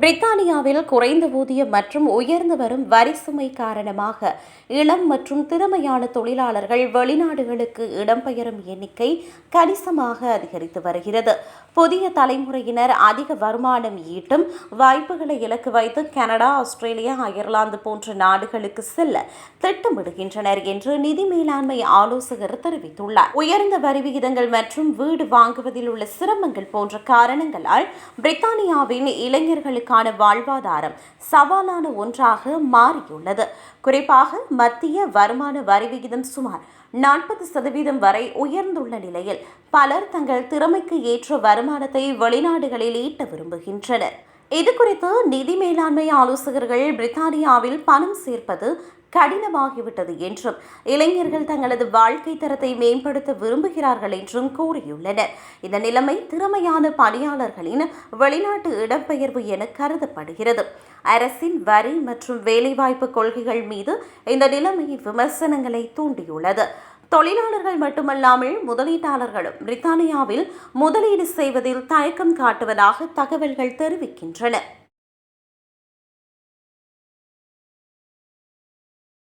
பிரித்தானியாவில் குறைந்த ஊதியம் மற்றும் உயர்ந்து வரும் வரி சுமை காரணமாக இளம் மற்றும் திறமையான தொழிலாளர்கள் வெளிநாடுகளுக்கு இடம்பெயரும் எண்ணிக்கை கணிசமாக அதிகரித்து வருகிறது. புதிய தலைமுறையினர் அதிக வருமானம் ஈட்டும் வாய்ப்புகளை இலக்கு வைத்து கனடா ஆஸ்திரேலியா அயர்லாந்து போன்ற நாடுகளுக்கு செல்ல திட்டமிடுகின்றனர் என்று நிதி மேலாண்மை ஆலோசகர் தெரிவித்துள்ளார். உயர்ந்த வரி விகிதங்கள் மற்றும் வீடு வாங்குவதில் உள்ள சிரமங்கள் போன்ற காரணங்களால் பிரித்தானியாவின் இளைஞர்களுக்கு இளைஞர்களுக்கான வாழ்வாதாரம் சவாலான ஒன்றாக மாறியுள்ளது. குறிப்பாக மத்திய வருமான வரி விகிதம் சுமார் நாற்பது சதவீதம் வரை உயர்ந்துள்ள நிலையில் பலர் தங்கள் திறமைக்கு ஏற்ற வருமானத்தை வெளிநாடுகளில் ஈட்ட விரும்புகின்றனர். இது குறித்து நிதி மேலாண்மை ஆலோசகர்கள் பிரித்தானியாவில் பணம் சேர்ப்பது கடினமாகிவிட்டது என்றும் இளைஞர்கள் தங்களது வாழ்க்கை தரத்தை மேம்படுத்த விரும்புகிறார்கள் என்றும் கூறியுள்ளனர். இந்த நிலைமை திறமையான பணியாளர்களின் வெளிநாட்டு இடம்பெயர்வு என கருதப்படுகிறது. அரசின் வரி மற்றும் வேலைவாய்ப்பு கொள்கைகள் மீது இந்த நிலைமை விமர்சனங்களை தூண்டியுள்ளது. தொழிலாளர்கள் மட்டுமல்லாமல் முதலீட்டாளர்களும் பிரித்தானியாவில் முதலீடு செய்வதில் தயக்கம் காட்டுவதாக தகவல்கள் தெரிவிக்கின்றன.